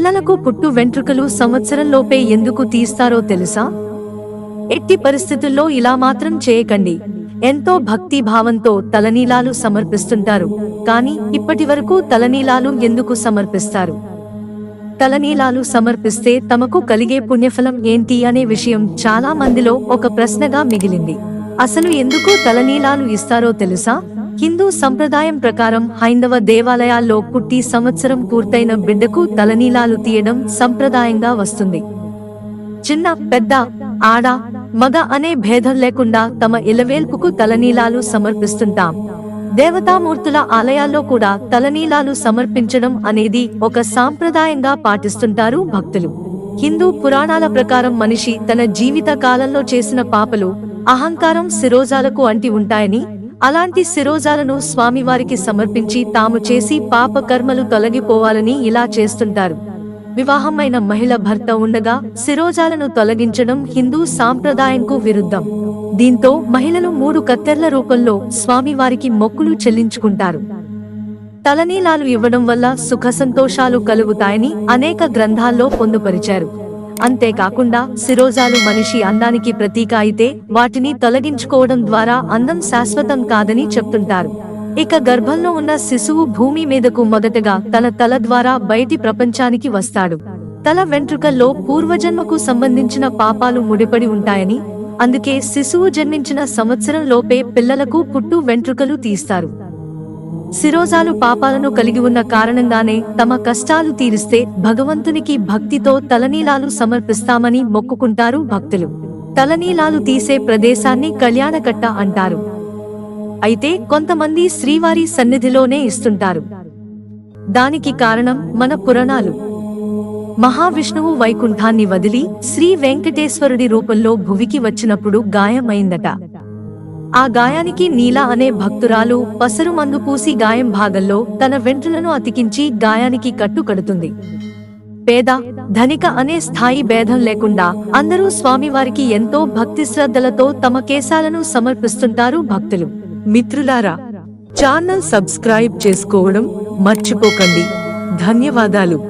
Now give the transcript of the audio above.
పిల్లలకు పుట్టు వెంట్రుకలు సంవత్సరంలోపే ఎందుకు తీస్తారో తెలుసా? ఎట్టి పరిస్థితుల్లో ఇలా మాత్రం చేయకండి. ఎంతో భక్తి భావంతో తలనీలాలు సమర్పిస్తుంటారు. కానీ ఇప్పటి వరకు తలనీలాలు ఎందుకు సమర్పిస్తారు? తలనీలాలు సమర్పిస్తే తమకు కలిగే పుణ్యఫలం ఏంటి అనే విషయం చాలా మందిలో ఒక ప్రశ్నగా మిగిలింది. అసలు ఎందుకు తలనీలాలు ఇస్తారో తెలుసా? హిందూ సంప్రదాయం ప్రకారం హైందవ దేవాలయాల్లో పుట్టి సంవత్సరం పూర్తయిన బిడ్డకు తలనీలాలు తీయడం సంప్రదాయంగా వస్తుంది. చిన్న పెద్ద ఆడ మగ అనే భేదం లేకుండా తమ ఇలవేల్పుకు తలనీలాలు సమర్పిస్తుంటాం. దేవతామూర్తుల ఆలయాల్లో కూడా తలనీలాలు సమర్పించడం అనేది ఒక సాంప్రదాయంగా పాటిస్తుంటారు భక్తులు. హిందూ పురాణాల ప్రకారం మనిషి తన జీవిత కాలంలో చేసిన పాపలు అహంకారం శిరోజాలకు అంటి ఉంటాయని అలాంటి శిరోజాలను స్వామివారికి సమర్పించి తాము చేసి పాప కర్మలు తొలగిపోవాలని ఇలా చేస్తుంటారు. వివాహమైన మహిళ భర్త ఉండగా శిరోజాలను తొలగించడం హిందూ సాంప్రదాయంకు విరుద్ధం. దీంతో మహిళలు మూడు కత్తెర్ల రూపంలో స్వామివారికి మొక్కులు చెల్లించుకుంటారు. తలనీలాలు ఇవ్వడం వల్ల సుఖ సంతోషాలు కలుగుతాయని అనేక గ్రంథాల్లో పొందుపరిచారు. అంతేకాకుండా శిరోజాలు మనిషి అందానికి ప్రతీక అయితే వాటిని తొలగించుకోవడం ద్వారా అందం శాశ్వతం కాదని చెప్తుంటారు. ఇక గర్భంలో ఉన్న శిశువు భూమి మీదకు మొదటగా తన తల ద్వారా బయటి ప్రపంచానికి వస్తాడు. తల వెంట్రుకల్లో పూర్వజన్మకు సంబంధించిన పాపాలు ముడిపడి ఉంటాయని అందుకే శిశువు జన్మించిన సంవత్సరం లోపే పిల్లలకు పుట్టు వెంట్రుకలు తీస్తారు. శిరోజాలు పాపాలను కలిగి ఉన్న కారణంగానే తమ కష్టాలు తీరిస్తే భగవంతునికి భక్తితో తలనీలాలు సమర్పిస్తామని మొక్కుకుంటారు భక్తులు. తలనీలాలు తీసే ప్రదేశాన్ని కళ్యాణకట్ట అంటారు. అయితే కొంతమంది శ్రీవారి సన్నిధిలోనే ఇస్తుంటారు. దానికి కారణం మన పురాణాలు. మహావిష్ణువు వైకుంఠాన్ని వదిలి శ్రీ వెంకటేశ్వరుడి రూపంలో భువికి వచ్చినప్పుడు గాయమైందట. ఆ గాయానికి నీలా అనే భక్తురాలు పసరు మందు పూసి గాయం భాగంలో తన వెంట్రులను అతికించి గాయానికి కట్టు కడుతుంది. పేద ధనిక అనే స్థాయి భేదం లేకుండా అందరూ స్వామివారికి ఎంతో భక్తి శ్రద్ధలతో తమ కేశాలను సమర్పిస్తుంటారు భక్తులు. మిత్రులారా ఛానల్ సబ్స్క్రైబ్ చేసుకోవడం మర్చిపోకండి. ధన్యవాదాలు.